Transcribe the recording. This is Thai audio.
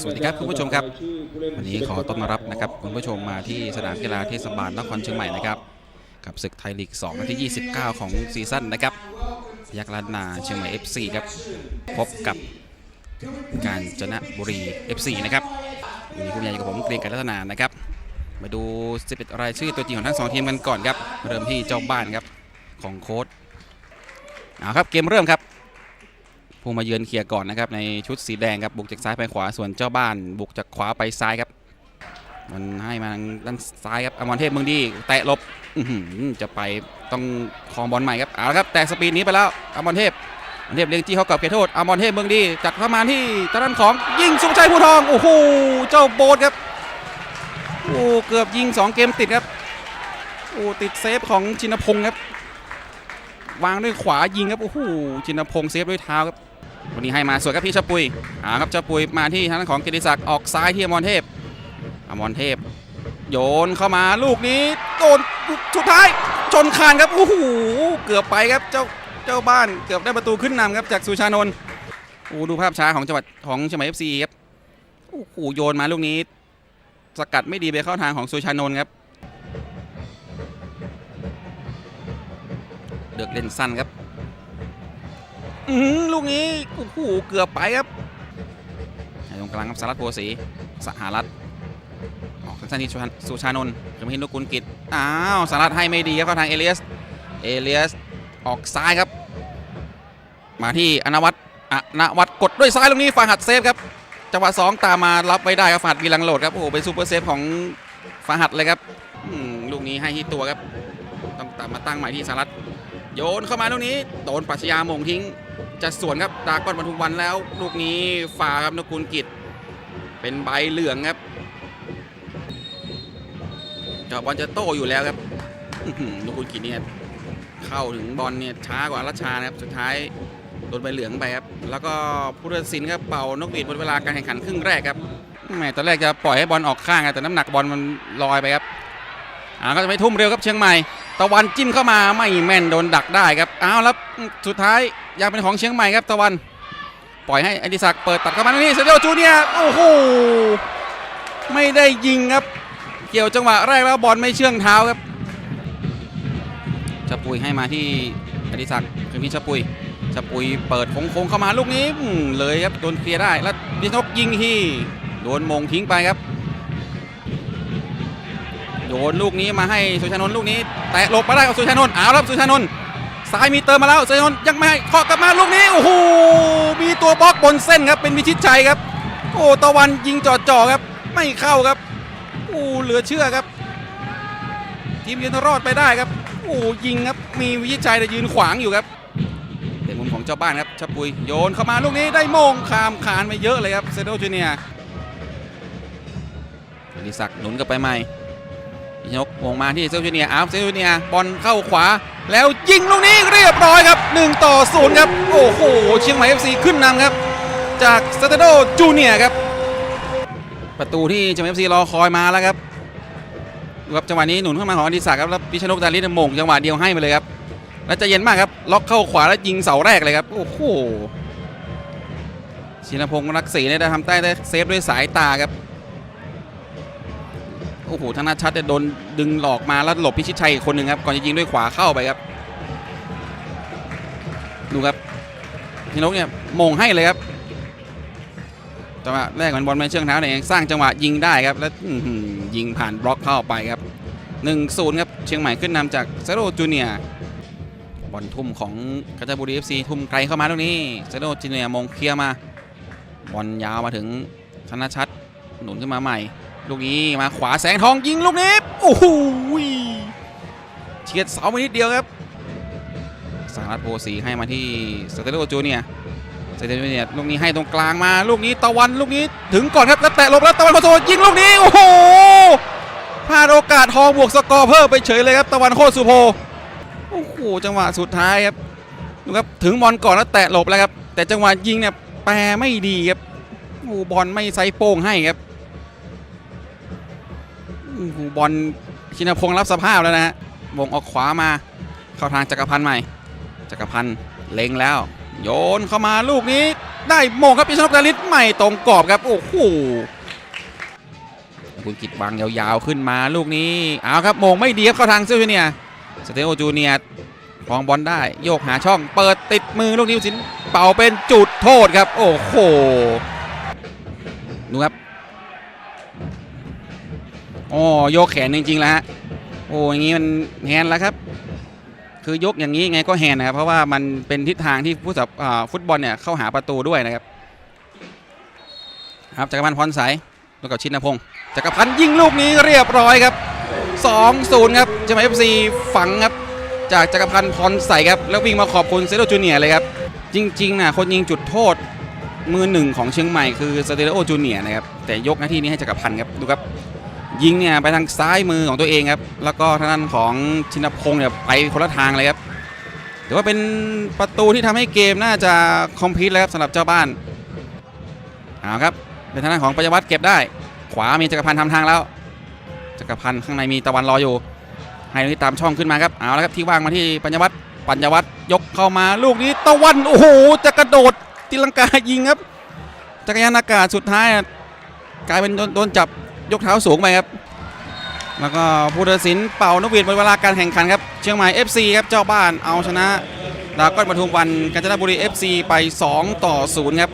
สวัสดีครับคุณผู้ชมครับ วันนี้ขอต้อนรับนะครับคุณผู้ชมมาที่สนามกีฬาเทศบาลนครเชียงใหม่นะครับกับศึกไทยลีก2นัดที่ 29 ของซีซั่นนะครับพยักล้านนาเชียงใหม่ FC ครับพบกับการจนะบุรี FC นะครับวันนี้คุณยายอยู่กับผมเกรียงไกันรัตนานะครับ มาดู 11 รายชื่อตัวจริงของทั้งสองทีมกันก่อนครับเริ่มที่เจ้าบ้านครับของโค้ดเอาครับเกมเริ่มครับ ผู้มาเยือนเคลียร์ก่อนนะครับในชุดสีแดงครับบุกจากซ้ายไปขวาส่วนเจ้าบ้าน บุกจากขวาไปซ้ายครับมันให้มาทางด้านซ้ายครับอมรเทพเมืองดีแตะลบจะไปต้องคลองบอลใหม่ครับเอาละครับ แต่สปีดนี้ไปแล้วอมรเทพอมรเทพเลี้ยงจี้เขากับเขตโทษอมรเทพเมืองดีจัดเข้ามาที่ทางด้านของยิงสุภชัยผู้ทองโอ้โหเจ้าโบสครับโอ้เกือบยิง 2 เกมติดครับโอ้ติดเซฟของชินพงศ์ครับ วางด้วยขวายิงครับโอ้โหชินพงศ์เซฟด้วยเท้าครับ วันนี้ให้มาสวยครับพี่ชปุยหาครับชปุยมาที่ทางด้านของกิติศักดิ์ออกซ้ายที่อมรเทพอมรเทพ โยนเข้ามาลูกนี้โดนสุดท้ายชนคานครับโอ้โหเกือบไปครับเจ้าเจ้าบ้านเกือบได้ประตูขึ้นนำครับจากสุชานนท์โอ้ดูภาพช้าของจังหวัดของเชียงใหม่เอฟซีครับโอ้โหโยนมาลูกนี้ สกัดไม่ดีไปเข้าทางของสุชานนท์ครับเดือกเล่นสั้นครับ ลูกนี้โอ้โหเกือบไปครับให้ตรงกลางครับสารัตโพสีสหรัฐออกสั้นๆที่สุชานนท์จะไม่เห็นนุกุลกิจอ้าวสารัฐให้ไม่ดีครับเข้าทางเอเลียสเอเลียสออกซ้ายครับ มาที่อนวัตอนวัตกดด้วยซ้ายลูกนี้ฟาหัดเซฟครับจังหวะสองตามมารับไว้ได้ครับฟาหัดวีลังโหลดครับโอ้โหเป็นซูเปอร์เซฟของฟาหัดเลยครับลูกนี้ให้ที่ตัวครับ ต้องตามมาตั้งใหม่ที่สารัฐโยนเข้ามาลูกนี้โดนปัชญามงทิ้ง จะสวนครับดากอนปทุมวันแล้ว ลูกนี้ฝ่าครับนกุลกิจ เป็นใบเหลืองครับจาะบอลจะโต้อยู่แล้วครับนกุลกิจเนี่ยเข้าถึงบอลเนี่ยช้ากว่ารัชชานะครับสุดท้ายโดนใบเหลืองไปครับแล้วก็ผู้ตัดสินครับเป่านกหวีดหมดเวลาการแข่งขันครึ่งแรกครับแหมตอนแรกจะปล่อยให้บอลออกข้างแต่น้ำหนักบอลมันลอยไปครับอ่าก็จะไม่ทุ่มเร็วครับเชียงใหม่ ตะวันจิ้มเข้ามาไม่แม่นโดนดักได้ครับเอาแล้วสุดท้ายยังเป็นของเชียงใหม่ครับตะวัน ปล่อยให้อดิศักด์เปิดตัดเข้ามานี่เซเดโอจูเนียโอ้โหไม่ได้ยิงครับ เกี่ยวจังหวะแรกแล้วบอลไม่เชื่องเท้าครับชะปุยให้มาที่อดิศักดิ์คือพี่ชะปุยชะปุยเปิดโค้งเข้ามาลูกนี้เลยครับโดนเคลียร์ได้แล้วพิชนกยิงที่โดนมงทิ้งไปครับ โยนลูกนี้มาให้สุชานนท์ลูกนี้แตะหลบมาได้กับสุชานนท์เอาครับสุชานนท์ซ้ายมีเติมมาแล้วสุชานนท์ยังไม่ให้เคาะกลับมาลูกนี้โอ้โหมีตัวบล็อกบนเส้นครับเป็นวิชิตชัยครับ โอ้ตะวันยิงจอดจ่อครับ ไม่เข้าครับโอ้เหลือเชื่อครับ ทีมยืนรอดไปได้ครับโอ้ยิงครับมีวิชิตชัยแต่ยืนขวางอยู่ครับเป็นมุมของเจ้าบ้านครับชับปุยโยนเข้ามาลูกนี้ได้โมงคามคานไปเยอะเลยครับเซโดจูเนียริศักดิ์หนุนกลับไปใหม่ ยกวงมาที่เซลจูเนียอาร์เซลจูเนียบอลเข้าขวา แล้วยิงลูกนี้เรียบร้อยครับ 1 ต่อ 0 ครับ โอ้โห เชียงใหม่ FC ขึ้นนำครับ จากสเตโดจูเนียครับ ประตูที่เชียงใหม่ FC รอคอยมาแล้วครับครับจังหวะนี้หนุนเข้ามาของอดิศักดิ์ครับแล้วพิชนกดาริสมงจังหวะเดียวให้ไปเลยครับแล้วจะเย็นมากครับ ล็อกเข้าขวาแล้วยิงเสาแรกเลยครับ โอ้โหชินพงศ์รักศรีเนี่ยได้ทำใต้ได้เซฟด้วยสายตาครับ โอ้โหธนชัดโดนดึงหลอกมาแล้วหลบพิชิตชัยอีกคนหนึ่งครับ ก่อนจะยิงด้วยขวาเข้าไปครับ ดูครับพี่นกเนี่ยมงให้เลยครับจังหวะแรกมันบอลไม่เชื่องเท้าเนี่ยยังสร้างจังหวะยิงได้ครับ แล้วยิงผ่านบล็อกเข้าไปครับ1-0ครับ เชียงใหม่ขึ้นนำจากเซโรจูเนียบอลทุ่มของกาญจบุรีเอฟซีทุ่มไกลเข้ามาตรงนี้เซโรจูเนียมงเคลียร์มาบอลยาวมาถึงธนชัดหนุนขึ้นมาใหม่ ลูกนี้มาขวาแสงทองยิงลูกนี้โอ้โหเฉียดเสาไปนิดเดียวครับสารัตโพสีให้มาที่สเตโลจูเนียร์สเตโลจูเนียลูกนี้ให้ตรงกลางมาลูกนี้ตะวันลูกนี้ถึงก่อนครับแล้วแตะหลบแล้วตะวันโคโซยิงลูกนี้โอ้โหพลาดโอกาสทองบวกสกอร์เพิ่มไปเฉยเลยครับตะวันโคตรสุโพโอ้โหจังหวะสุดท้ายครับดูครับถึงบอลก่อนแล้วแตะหลบแล้วครับแต่จังหวะยิงเนี่ยแปรไม่ดีครับโอ้บอลไม่ไซส์โป้งให้ครับ อ้โหบอลชินพงศ์รับสภาพแล้วนะฮะวงออกขวามา เข้าทางจักรพันธ์ใหม่ จักรพันธ์เล็งแล้ว โยนเข้ามาลูกนี้ ได้โมงครับพิชนกดาริสไม่ตรงกรอบครับ โอ้โหคุณกิจวางยาวๆขึ้นมาลูกนี้เอาครับโมงไม่ดีครับเข้าทางเซลจูเนียสเตโอจูเนียร์ครองบอลได้โยกหาช่อง เปิดติดมือลูกนี้สินเป่าเป็นจุดโทษครับ โอ้โหดูครับ โอ้โยกแขนจริงๆแล้วฮะโอ้อย่างนี้มันแฮนแล้วครับ คือยกอย่างนี้ไงก็แฮนนะครับ เพราะว่ามันเป็นทิศทางที่ผู้สับฟุตบอลเนี่ยเข้าหาประตูด้วยนะครับ ครับจักรพันธ์พรใสแล้วก็ชินพงศ์จักรพันธ์ยิงลูกนี้เรียบร้อยครับ 2-0 ครับเจมาเอฟซีฝังครับ จากจักรพันธ์พรใสครับ แล้ววิ่งมาขอบคุณเซโรจูเนียเลยครับ จริงๆนะคนยิงจุดโทษมือหนึ่งของเชียงใหม่คือสเตโรจูเนียนะครับ แต่ยกหน้าที่นี้ให้จักรพันธ์ครับ ดูครับ ยิงเนี่ยไปทางซ้ายมือของตัวเองครับแล้วก็ทางด้านของชินพงศ์เนี่ยไปคนละทางเลยครับถือว่าเป็นประตูที่ทำให้เกมน่าจะคอมพลีทแล้วครับสำหรับเจ้าบ้านเอาครับเป็นทางด้านของปัญญวัฒน์เก็บได้ ขวามีจักรพันธ์ทำทางแล้วจักรพันธ์ข้างในมีตะวันรออยู่ ให้ลูกนี้ตามช่องขึ้นมาครับเอาแล้วครับที่ว่างมาที่ปัญญวัฒน์ปัญญวัฒน์ยกเข้ามาลูกนี้ตะวันโอ้โหจะกระโดดตีลังกายิงครับ จักรยานอากาศสุดท้ายกลายเป็นโดนจับ ยกเท้าสูงไปครับ แล้วก็ผู้ตัดสินเป่านกหวีดหมดเวลาการแข่งขันครับ เชียงใหม่ FC ครับเจ้าบ้านเอาชนะดาก้อนปทุมวันกาญจนบุรี FC ไป 2 ต่อ 0 ครับ